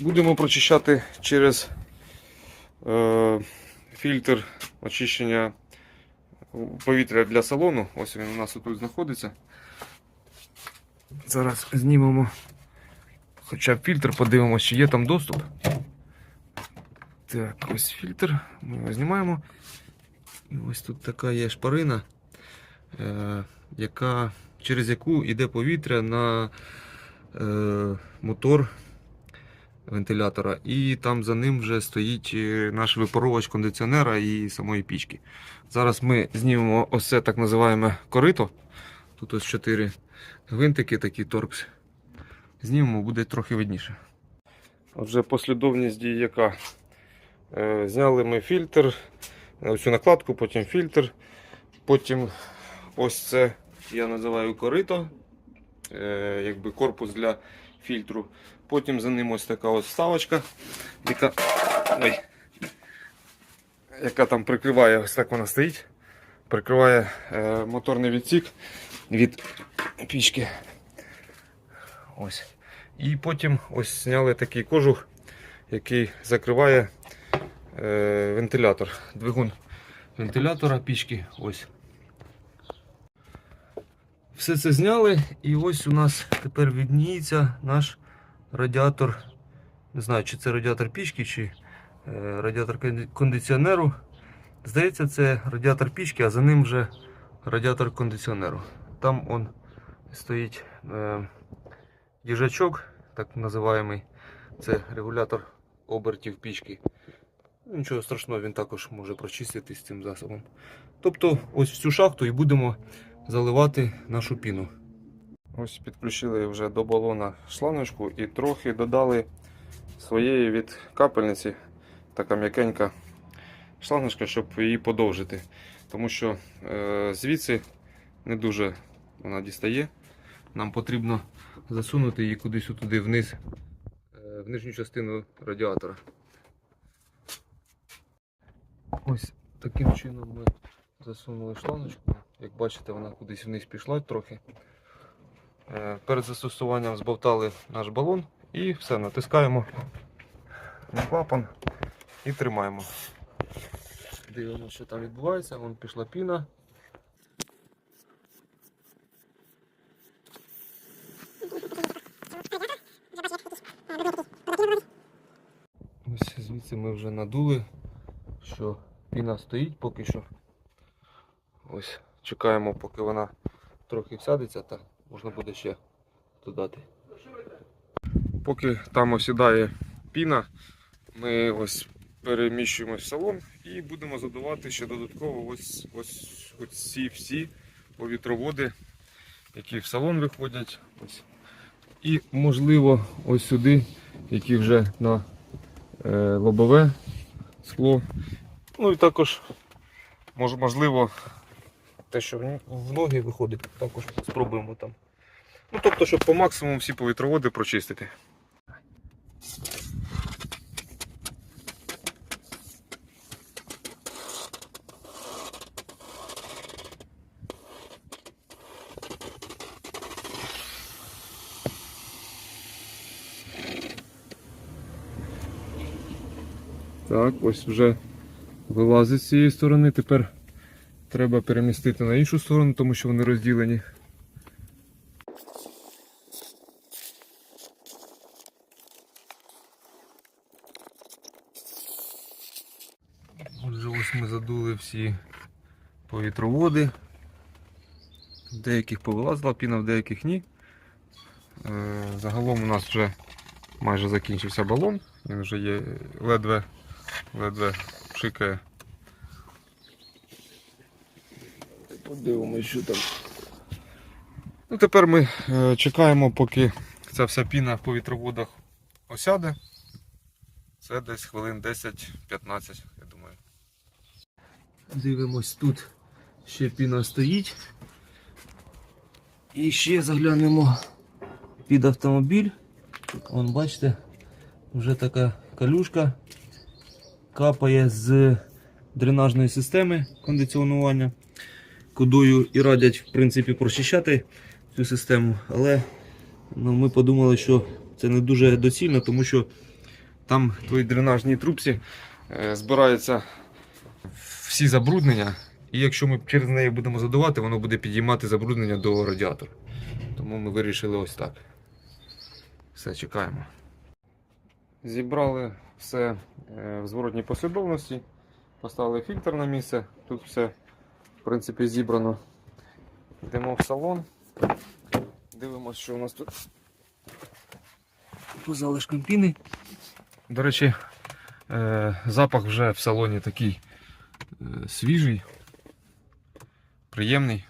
Будемо прочищати через е, фільтр очищення повітря для салону. Ось він у нас тут знаходиться. Зараз знімемо хоча б фільтр, подивимося, чи є там доступ. Так, ось фільтр. Ми його знімаємо. І ось тут така є шпарина, е, яка, через яку йде повітря на е, мотор вентилятора. І там за ним вже стоїть е, наш випаровувач кондиціонера і самої пічки. Зараз ми знімемо ось це так називаємо корито. Тут ось 4 гвинтики, такі торкс. Знімемо, буде трохи видніше. Отже, послідовність дій яка? Е, Зняли ми фільтр, цю накладку, потім фільтр, потім ось це я називаю корито, е, якби корпус для фільтру. Потім за ним ось така ось вставочка, яка, ой, яка там прикриває, ось так вона стоїть, прикриває е, моторний відсік від пічки. Ось. І потім ось зняли такий кожух, який закриває е, вентилятор, двигун вентилятора пічки. Ось. Все це зняли, і ось у нас тепер відніється наш радіатор. Не знаю, чи це радіатор пічки, чи е, радіатор кондиціонеру. Здається, це радіатор пічки, а за ним вже радіатор кондиціонеру. Там он стоїть е, їжачок, так називаємо. Це регулятор обертів пічки. Ну, Нічого страшного, він також може прочиститись цим засобом. Тобто, ось в цю шахту і будемо заливати нашу піну. Ось підключили вже до балона шлангочку і трохи додали своєї від капельниці, така м'якенька шлангочка, щоб її подовжити. Тому що е, звідси не дуже вона дістає. Нам потрібно засунути її кудись туди вниз, е, в нижню частину радіатора. Ось таким чином ми засунули шлангочку. Як бачите, вона кудись вниз пішла трохи. Е, Перед застосуванням збовтали наш балон і все, натискаємо на клапан і тримаємо. Дивимося, що там відбувається. Вон пішла піна. Ось звідси ми вже надули, що піна стоїть поки що. Ось чекаємо, поки вона трохи всядеться, та можна буде ще додати. Поки там осідає піна, ми ось переміщуємось в салон і будемо задувати ще додатково ось, ось, ось ці всі повітроводи, які в салон виходять. Ось. І можливо ось сюди, які вже на е, лобове скло. Ну і також мож, можливо те, що в ноги виходить, також спробуємо там. Ну тобто, щоб по максимуму всі повітроводи прочистити. Так, ось вже вилазить з цієї сторони. Тепер треба перемістити на іншу сторону, тому що вони розділені. Отже, ось ми задули всі повітроводи. Деяких повилазила піна, в деяких ні. Е, Загалом у нас вже майже закінчився балон. Він вже є ледве, ледве пшикає. Подивимось, що там. Ну, тепер ми е, чекаємо, поки ця вся піна в повітроводах осяде. Це десь хвилин 10-15, я думаю. Дивимось, тут ще піна стоїть. І ще заглянемо під автомобіль. Вон, бачите, вже така калюшка капає з дренажної системи кондиціонування. Кудою і радять в принципі прочищати цю систему, але ну, ми подумали, що це не дуже доцільно, тому що Там в твоїй дренажній трубці е, збираються всі забруднення. І якщо ми через неї будемо задувати, воно буде підіймати забруднення до радіатора. Тому ми вирішили ось так. Все, чекаємо. Зібрали все е, в зворотній послідовності. Поставили фільтр на місце. Тут все, в принципі, зібрано. Йдемо в салон. Дивимося, що у нас тут по залишкам піни. До речі, е, запах вже в салоні такий е, свіжий, приємний.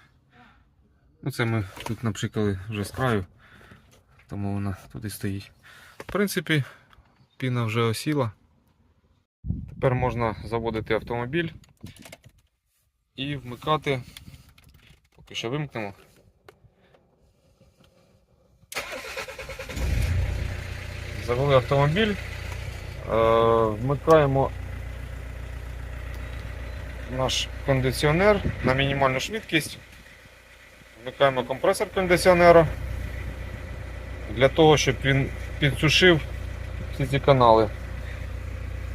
Ну, це ми тут напшикали вже з краю, тому вона туди стоїть. В принципі, піна вже осіла. Тепер можна заводити автомобіль і вмикати. Поки що вимкнемо. Завели автомобіль, е, вмикаємо наш кондиціонер на мінімальну швидкість. Вмикаємо компресор кондиціонера для того, щоб він підсушив всі ці канали.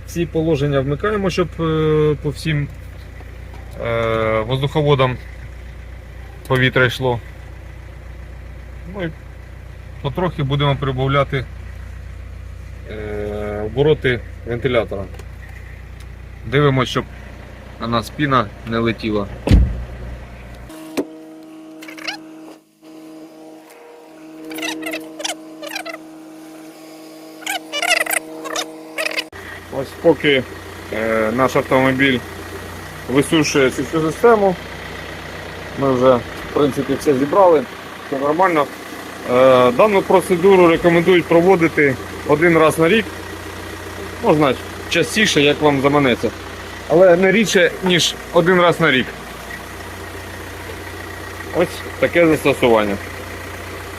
Ці положення вмикаємо, щоб е, по всім е, воздуховодам повітря йшло. Ну і потрохи будемо прибавляти е, обороти вентилятора. Дивимося, щоб на нас піна не летіла. Ось поки е, наш автомобіль висушує цю всю систему, ми вже в принципі все зібрали, все нормально. Е, дану процедуру рекомендують проводити один раз на рік. Можна частіше, як вам заманеться. Але не рідше, ніж один раз на рік. Ось таке застосування.